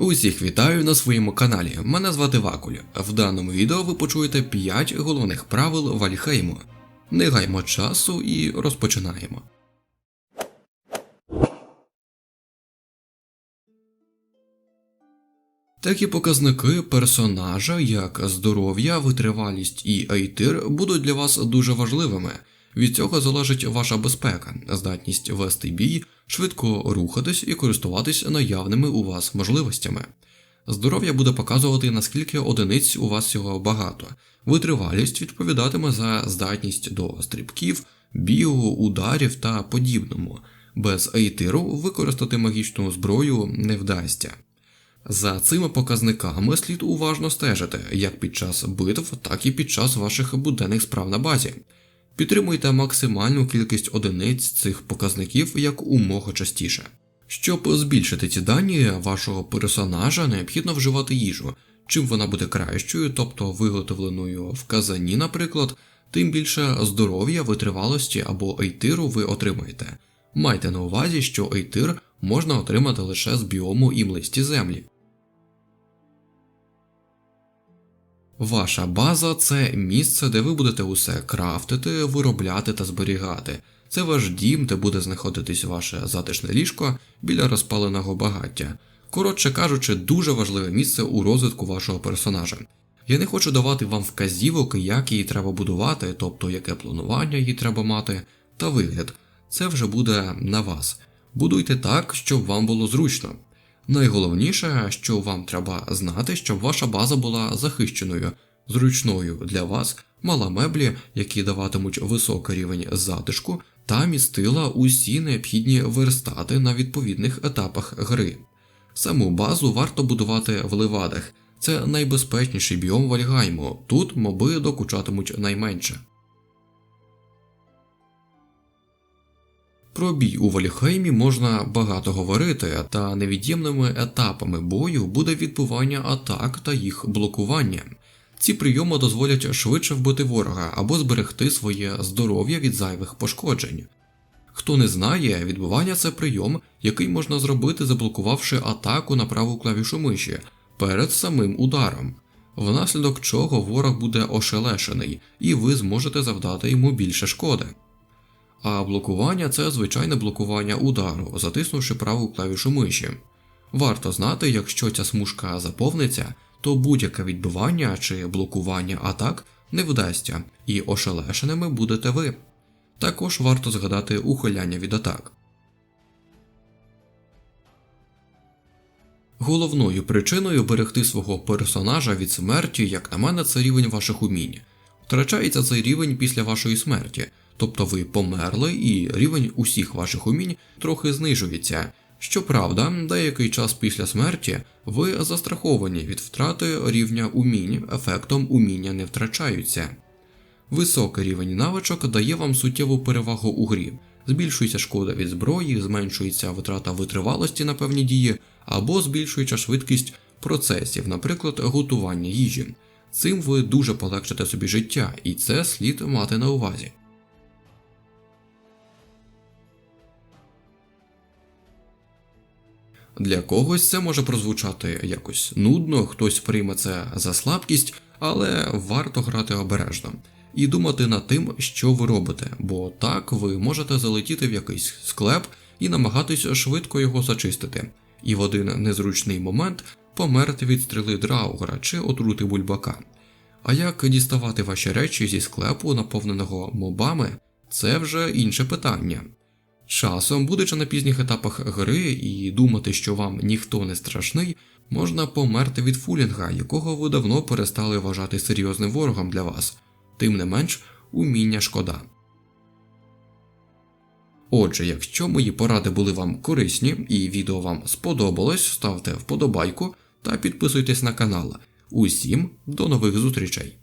Усіх вітаю на своєму каналі. Мене звати Вакуль. В даному відео ви почуєте 5 головних правил Вальхейму. Не гаймо часу і розпочинаємо. Такі показники персонажа, як здоров'я, витривалість і айтир, будуть для вас дуже важливими. Від цього залежить ваша безпека, здатність вести бій, швидко рухатись і користуватись наявними у вас можливостями. Здоров'я буде показувати, наскільки одиниць у вас цього багато. Витривалість відповідатиме за здатність до стрибків, бігу, ударів та подібному. Без ейтиру використати магічну зброю не вдасться. За цими показниками слід уважно стежити як під час битв, так і під час ваших буденних справ на базі. Підтримуйте максимальну кількість одиниць цих показників як умога частіше. Щоб збільшити ці дані вашого персонажа, необхідно вживати їжу. Чим вона буде кращою, тобто виготовленою в казані, наприклад, тим більше здоров'я, витривалості або ейтиру ви отримаєте. Майте на увазі, що ейтир можна отримати лише з біому і млисті землі. Ваша база це місце, де ви будете усе крафтити, виробляти та зберігати. Це ваш дім, де буде знаходитись ваше затишне ліжко біля розпаленого багаття. Коротше кажучи, дуже важливе місце у розвитку вашого персонажа. Я не хочу давати вам вказівок, як її треба будувати, тобто яке планування її треба мати, та вигляд. Це вже буде на вас. Будуйте так, щоб вам було зручно. Найголовніше, що вам треба знати, щоб ваша база була захищеною, зручною для вас, мала меблі, які даватимуть високий рівень затишку, та містила усі необхідні верстати на відповідних етапах гри. Саму базу варто будувати в левадах. Це найбезпечніший біом Вальгайму. Тут моби докучатимуть найменше. Про бій у Вальхеймі можна багато говорити, та невід'ємними етапами бою буде відбування атак та їх блокування. Ці прийоми дозволять швидше вбити ворога або зберегти своє здоров'я від зайвих пошкоджень. Хто не знає, відбування це прийом, який можна зробити, заблокувавши атаку на праву клавішу миші перед самим ударом, внаслідок чого ворог буде ошелешений, і ви зможете завдати йому більше шкоди. А блокування це звичайне блокування удару, затиснувши праву клавішу миші. Варто знати, якщо ця смужка заповниться, то будь-яке відбивання чи блокування атак не вдасться, і ошелешеними будете ви. Також варто згадати ухиляння від атак. Головною причиною берегти свого персонажа від смерті, як на мене, це рівень ваших умінь. Втрачається цей рівень після вашої смерті, тобто ви померли і рівень усіх ваших умінь трохи знижується. Щоправда, деякий час після смерті ви застраховані від втрати рівня умінь, ефектом уміння не втрачаються. Високий рівень навичок дає вам суттєву перевагу у грі, збільшується шкода від зброї, зменшується витрата витривалості на певні дії, або збільшується швидкість процесів, наприклад, готування їжі. Цим ви дуже полегшите собі життя, і це слід мати на увазі. Для когось це може прозвучати якось нудно, хтось прийме це за слабкість, але варто грати обережно і думати над тим, що ви робите, бо так ви можете залетіти в якийсь склеп і намагатись швидко його зачистити, і в один незручний момент померти від стріли драугера чи отрути бульбака. А як діставати ваші речі зі склепу, наповненого мобами, це вже інше питання. Часом, будучи на пізніх етапах гри і думати, що вам ніхто не страшний, можна померти від фулінга, якого ви давно перестали вважати серйозним ворогом для вас, тим не менш, уміння шкода. Отже, якщо мої поради були вам корисні і відео вам сподобалось, ставте вподобайку та підписуйтесь на канал. Усім до нових зустрічей!